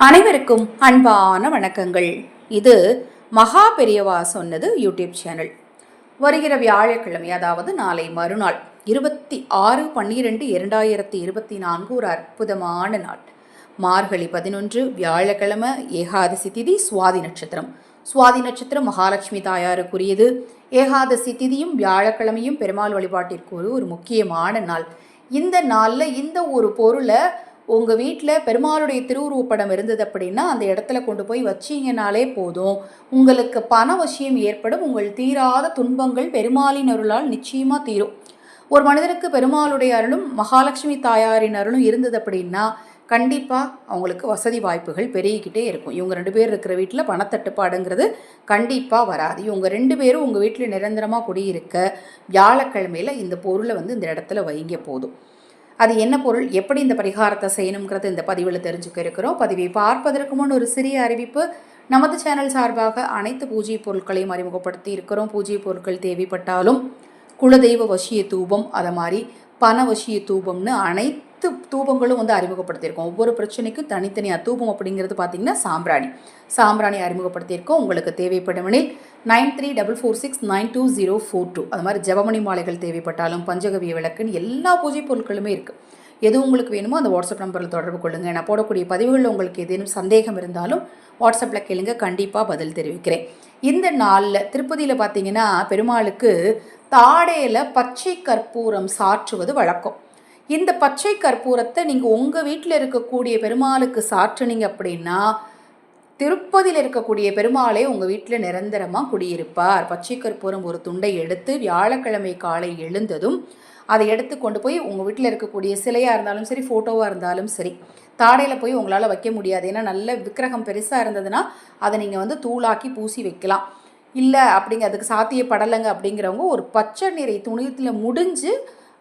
அனைவருக்கும் அன்பான வணக்கங்கள். இது மகா பெரியவா சொன்னது யூடியூப் சேனல். வருகிற வியாழக்கிழமை அதாவது நாளை மறுநாள் இருபத்தி ஆறு பன்னிரெண்டு இரண்டாயிரத்தி இருபத்தி நான்கு ஒரு அற்புதமான நாள். மார்கழி பதினொன்று வியாழக்கிழமை ஏகாதசி திதி சுவாதி நட்சத்திரம். சுவாதி நட்சத்திரம் மகாலட்சுமி தாயாருக்குரியது. ஏகாதசி திதியும் வியாழக்கிழமையும் பெருமாள் வழிபாட்டிற்கு ஒரு ஒரு முக்கியமான நாள். இந்த நாளில் இந்த ஒரு பொருளை உங்கள் வீட்டில் பெருமாளுடைய திருவுருவப்படம் இருந்தது அப்படின்னா அந்த இடத்துல கொண்டு போய் வச்சிங்கனாலே போதும். உங்களுக்கு பண வசியம் ஏற்படும். உங்கள் தீராத துன்பங்கள் பெருமாளின் அருளால் நிச்சயமாக தீரும். ஒரு மனிதனுக்கு பெருமாளுடைய அருளும் மகாலட்சுமி தாயாரின் அருளும் இருந்தது அப்படின்னா கண்டிப்பாக அவங்களுக்கு வசதி வாய்ப்புகள் பெருகிக்கிட்டே இருக்கும். இவங்க ரெண்டு பேர் இருக்கிற வீட்டில் பணத்தட்டுப்பாடுங்கிறது கண்டிப்பாக வராது. இவங்க ரெண்டு பேரும் உங்கள் வீட்டில் நிரந்தரமாக குடியிருக்க வியாழக்கிழமையில் இந்த பொருளை வந்து இந்த இடத்துல வைங்க போதும். அது என்ன பொருள் எப்படி இந்த பரிகாரத்தை செய்யணுங்கிறது இந்த பதிவில் தெரிஞ்சுக்க இருக்கிறோம். பதிவை பார்ப்பதற்கு முன் ஒரு சிறிய அறிவிப்பு. நமது சேனல் சார்பாக அனைத்து பூஜை பொருட்களையும் அறிமுகப்படுத்தி இருக்கிறோம். பூஜை பொருட்கள் தேவைப்பட்டாலும் குலதெய்வ வசிய தூபம் அதை மாதிரி பண வசிய தூபம்னு அனைத்து தூபங்களும் வந்து அறிமுகப்படுத்தியிருக்கோம். ஒவ்வொரு பிரச்சனைக்கும் தனித்தனியாக தூபம் அப்படிங்கிறது பார்த்திங்கன்னா சாம்பிராணி. சாம்பிராணி அறிமுகப்படுத்தியிருக்கோம். உங்களுக்கு தேவைப்படுமெனில் nine three double four six nine two zero four two. அது மாதிரி ஜபமணி மாலைகள் தேவைப்பட்டாலும் பஞ்சகவிய விளக்குன்னு எல்லா பூஜை பொருட்களுமே இருக்குது எது உங்களுக்கு வேணுமோ அந்த வாட்ஸ்அப் நம்பரில் தொடர்பு கொள்ளுங்கள் நான் போடக்கூடிய பதிவுகளில் உங்களுக்கு ஏதேனும் சந்தேகம் இருந்தாலும் வாட்ஸ்அப்பில் கேளுங்க. கண்டிப்பாக பதில் தெரிவிக்கிறேன். இந்த நாளில் திருப்பதியில் பார்த்தீங்கன்னா பெருமாளுக்கு தாடையில் பச்சை கற்பூரம் சாற்றுவது வழக்கம். இந்த பச்சை கற்பூரத்தை நீங்கள் உங்கள் வீட்டில் இருக்கக்கூடிய பெருமாளுக்கு சாற்றுனீங்க அப்படின்னா திருப்பதியில் இருக்கக்கூடிய பெருமாளே உங்கள் வீட்டில் நிரந்தரமாக குடியிருப்பார். பச்சை கற்பூரம் ஒரு துண்டை எடுத்து வியாழக்கிழமை காலை எழுந்ததும் அதை எடுத்து கொண்டு போய் உங்கள் வீட்டில் இருக்கக்கூடிய சிலையாக இருந்தாலும் சரி ஃபோட்டோவாக இருந்தாலும் சரி தாடையில் போய் உங்களால் வைக்க முடியாது. ஏன்னா நல்ல விக்கிரகம் பெருசாக இருந்ததுன்னா அதை நீங்கள் வந்து தூளாக்கி பூசி வைக்கலாம். இல்லை அப்படிங்க அதுக்கு சாத்தியப்படலைங்க அப்படிங்கிறவங்க ஒரு பச்சை நிறை துணியத்தில் முடிஞ்சு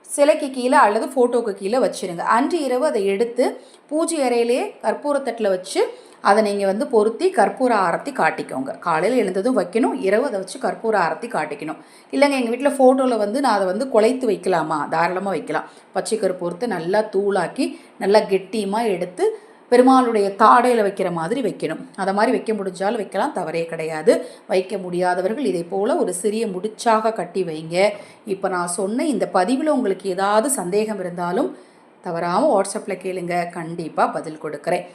சிலைக்கு கீழே அல்லது ஃபோட்டோக்கு கீழே வச்சுருங்க. அன்று இரவு அதை எடுத்து பூஜை அறையிலே கற்பூரத்தட்டில் வச்சு அதை நீங்கள் வந்து பொருத்தி கற்பூர ஆரத்தி காட்டிக்கோங்க. காலையில் எழுந்ததும் வைக்கணும் இரவு அதை வச்சு கற்பூர ஆரத்தி காட்டிக்கணும். இல்லைங்க எங்கள் வீட்டில் ஃபோட்டோவில் வந்து நான் அதை வந்து குலைத்து வைக்கலாமா? தாராளமாக வைக்கலாம். பச்சை கற்பூரத்தை நல்லா தூளாக்கி நல்லா கெட்டியமாக எடுத்து பெருமாளுடைய தாடையில் வைக்கிற மாதிரி வைக்கணும். அதை மாதிரி வைக்க முடிஞ்சாலும் வைக்கலாம் தவறே கிடையாது. வைக்க முடியாதவர்கள் இதை போல் ஒரு சிறிய முடிச்சாக கட்டி வைங்க. இப்போ நான் சொன்ன இந்த பதிவில் உங்களுக்கு ஏதாவது சந்தேகம் இருந்தாலும் தவறாமல் வாட்ஸ்அப்பில் கேளுங்க. கண்டிப்பாக பதில் கொடுக்குறேன்.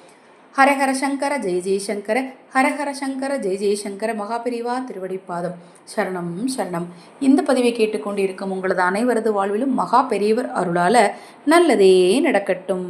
ஹரஹர சங்கர ஜெய ஜெயசங்கர ஹரஹர சங்கர ஜெய ஜெயசங்கர மகாபிரிவா திருவடிப்பாதம் சரணம் சரணம். இந்த பதிவை கேட்டுக்கொண்டிருக்கும் உங்களது அனைவரது வாழ்விலும் மகா பெரியவர் அருளால் நல்லதே நடக்கட்டும்.